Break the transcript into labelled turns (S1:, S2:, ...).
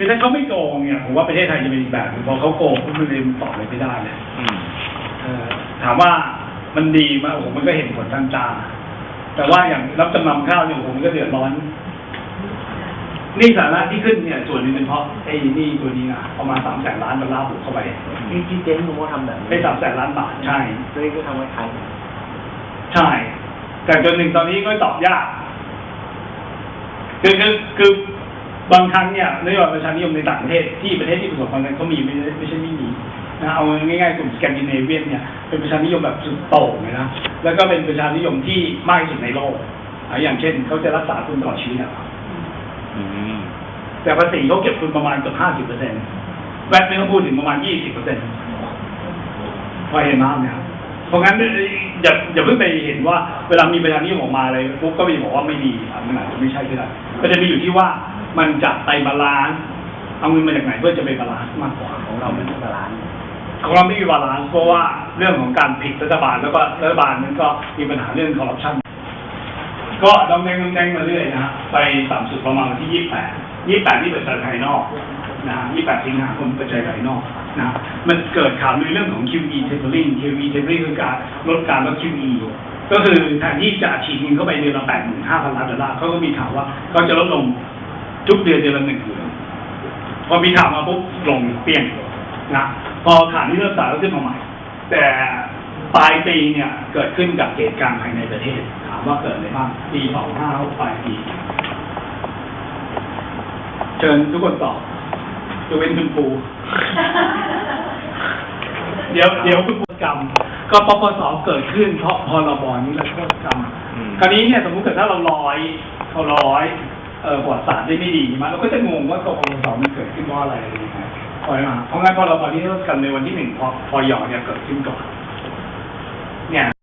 S1: คือถ้าเขาไม่โกงเนี่ยผมว่าประเทศไทยจะเป็นอีกแบบหนึงพอเขาโกงปุ๊บมันเลยตอบอะไรไม่ได้เลย
S2: อืม
S1: เออถามว่ามันดีไหมาโอ้โหมันก็เห็นผลทางตา แต่ว่าอย่างรับจำนำข้าวเนี่ยโอ้โหมันก็เดือดร้อนหนี่สาระที่ขึ้นเนี่ยส่วนหนึงเป็นเพราะไอ้หนี่ตัวนี้นะประมาณสามแสนล้านดอลลาร์บวกเข้าไป
S3: ที่ที่เจ๊งรู้ว่าทำแบบนี้
S1: ได้สามแสนล้านบาทใช่
S3: ตัวเองก็ทำไว้ขาย
S1: ใช่ แต่จนหนึ่งตอนนี้ก็ตอบยาก คือคือคือ บางครั้งเนี่ยนโยบายประชานิยมในต่างประเทศที่ประเทศที่ประสบความสำเร็จเขามีไม่ใช่ไม่ใช่ไม่มีนะเอาง่ายๆกลุ่มสแกนดิเนเวียนเนี่ยเป็นประชานิยมแบบสุดโต่งเลยนะแล้วก็เป็นประชานิยมที่มากที่สุดในโลกอะอย่างเช่นเขาจะรักษาคุณตลอดชีวิตนะครับ
S2: อืม
S1: แต่ภาษีเขาเก็บคุณประมาณเกือบห้าสิบเปอร์เซ็นต์แวดไม่ต้องพูดถึงประมาณยี่สิบเปอร์เซ็นต์พอเห็นภาพไหมครับเพราะงั้นอย่าอย่าเพิ่งไปเห็นว่า เวลามีประชานิยมออกมาอะไรปุ๊บก็ไปบอกว่าไม่ดีอะมันอาจจะไม่ใช่ก็ได้ก็จะมีอยู่ที่ว่า มันจะไปบาลานซ์เอาเงินมาจากไหนเพื่อจะไปบาลานซ์มากกว่า
S3: ของเราไม่ใช่บาลานซ์
S1: ของเราไม่มีบาลานซ์เพราะว่าเรื่องของการผิดรัฐบาลแล้วก็รัฐบาลนั้นก็มีปัญหาเรื่องคอร์รัปชันก็ดำแดงดำแดงมาเรื่อยนะฮะไปต่ำสุดประมาณวันที่ยี่แปดยี่แปดนี่เปิดใจภายนอกนะฮะยี่แปดสิงหาคมเปิดใจภายนอกนะมันเกิดข่าวในเรื่องของ QE tapering QE tapering คือการลดการลด QE ก็คือแทนที่จะฉีดเงินเข้าไปเดือนละแปดหมื่นห้าพันล้านดอลลาร์เขาก็มีข่าวว่าเขาจะลดลง ทุกเดือนเดือนละหนึ่งเดือนพอมีข่าวมาปุ๊บลงเปลี่ยนนะพอข่าวนี้เริ่มสายก็ขึ้นมาใหม่ แต่ปลายปีเนี่ยเกิดขึ้นกับเหตุการณ์ภายในประเทศ ถามว่าเกิดอะไรบ้างปีสองห้าปลายปีเชิญทุกคนตอบยกเว้นคุณปูเดี๋ยวเดี๋ยวคุณปูกรรม ก็ปปสเกิดขึ้นเพราะพรบนี้และโทษกรรม
S2: อืม
S1: คราวนี้เนี่ยสมมติเกิดถ้าเราร้อยเราร้อย เอ่อประวัติศาสตร์ได้ไม่ดีมาเราก็จะงงว่ากปปสมันเกิดขึ้นเพราะอะไรอะไรยังไงพอยมมาเพราะงั้นพรบนี้โทษกรรมในวันที่หนึ่งพอพอยเนี่ยเกิดขึ้นก่อนเนี่ย